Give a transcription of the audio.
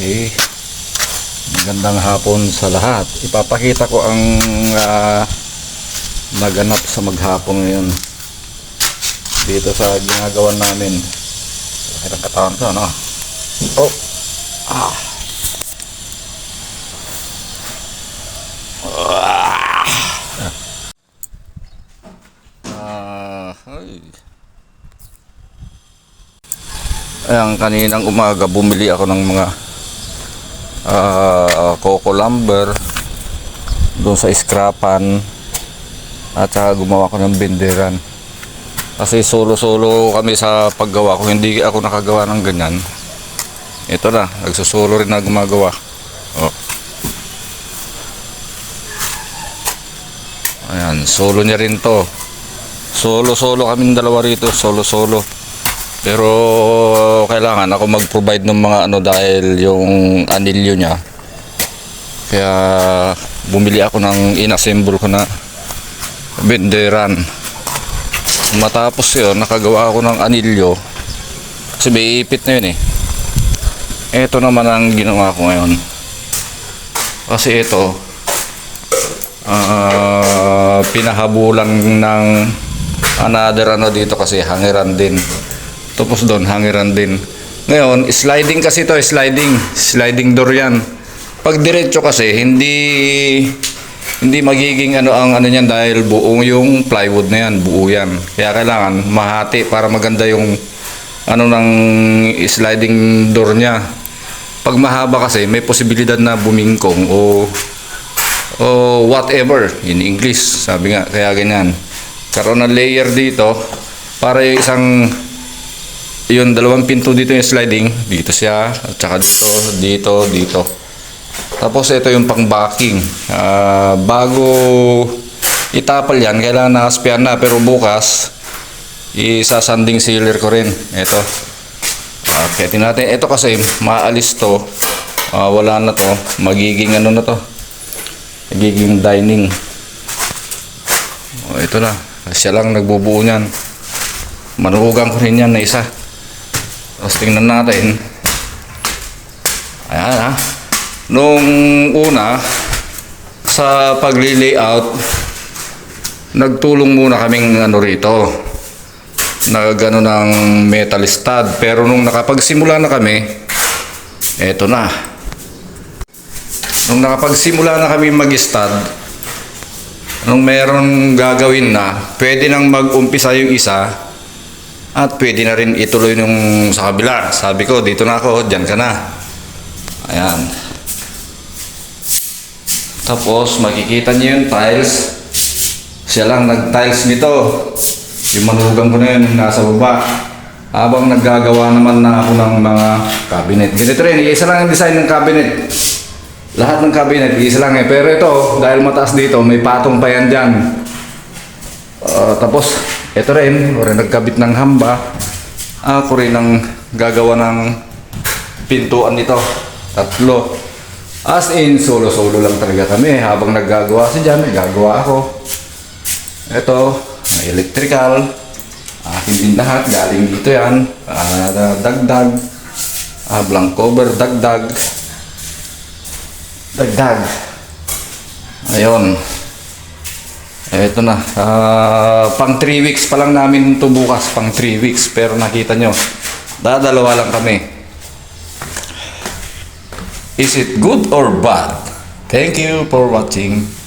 Okay. Magandang hapon sa lahat. Ipapakita ko ang ah, naganap sa maghapon ngayon. Dito sa ginagawa namin. Laki ng katawan ko, no? Oh. Ah. Ah. ay. Ayan, kaninang umaga bumili ako ng mga ah, coco lumber doon sa scrapan at saka gumawa ko ng binderan kasi solo-solo kami sa paggawa ko hindi ako nakagawa ng ganyan. Ito na, nagsusolo rin na gumagawa. Oh. ayan, solo niya rin to. Solo-solo kami dalawa rito solo-solo pero kailangan ako mag-provide ng mga ano dahil yung anilyo niya. Kaya bumili ako ng inassemble ko na benderan. Matapos yun, nakagawa ako ng anilyo. Kasi may ipit na yun eh. Ito naman ang ginawa ko ngayon. Kasi ito, ah pinahabulan ng another ano dito kasi hangiran din. Tapos doon, hangiran din. Ngayon, sliding kasi to, sliding. Sliding door yan. Pag diretso kasi, hindi hindi magiging ano ang ano niyan dahil buong yung plywood na yan, buo yan. Kaya kailangan mahati para maganda yung ano ng sliding door niya. Pag mahaba kasi, may posibilidad na bumingkong o o whatever in English. Sabi nga, kaya ganyan. Karoon ng layer dito para yung isang yun, dalawang pinto dito yung sliding. Dito siya, at saka dito, dito, dito. Tapos ito yung pang backing. Ah, bago itapal yan, kailangan nakaspian na. Pero bukas, isasanding sealer ko rin. Ito. Okay, tingnan natin. Ito kasi, maalis to. Ah, wala na to. Magiging ano na to. Magiging dining. Oh, ito na. Siya lang nagbubuo niyan. Manuhugan ko rin yan na isa. Tapos tingnan natin. Ayan ha. Nung una, sa pagli-layout, nagtulong muna kaming ano rito. Nagano ng metal stud. Pero nung nakapagsimula na kami, eto na. Nung nakapagsimula na kami mag-stud, nung meron gagawin na, pwede nang mag-umpisa yung isa, at pwede na rin ituloy nung sa kabila. Sabi ko, dito na ako, dyan ka na. Ayan. Tapos, makikita niyo yung tiles. Siya lang nag-tiles nito. Yung manugang ko na yun, nasa baba. Habang naggagawa naman na ako ng mga cabinet. Ganito rin, isa lang ang design ng cabinet. Lahat ng cabinet, isa lang eh. Pero ito, dahil mataas dito, may patong pa yan dyan. Ah, tapos, ito rin, rin nagkabit ng hamba. Ako rin ang gagawa ng pintuan nito. Tatlo. As in, solo-solo lang talaga kami. Habang naggagawa si Jan, gagawa ako. Ito, may electrical. Akin din. Galing dito yan. Ah, dagdag. Ah, blank cover, dagdag. Dagdag. Ayun. Eto na. Ah, pang 3 weeks pa lang namin ito bukas. Pang 3 weeks. Pero nakita nyo, dadalawa lang kami. Is it good or bad? Thank you for watching.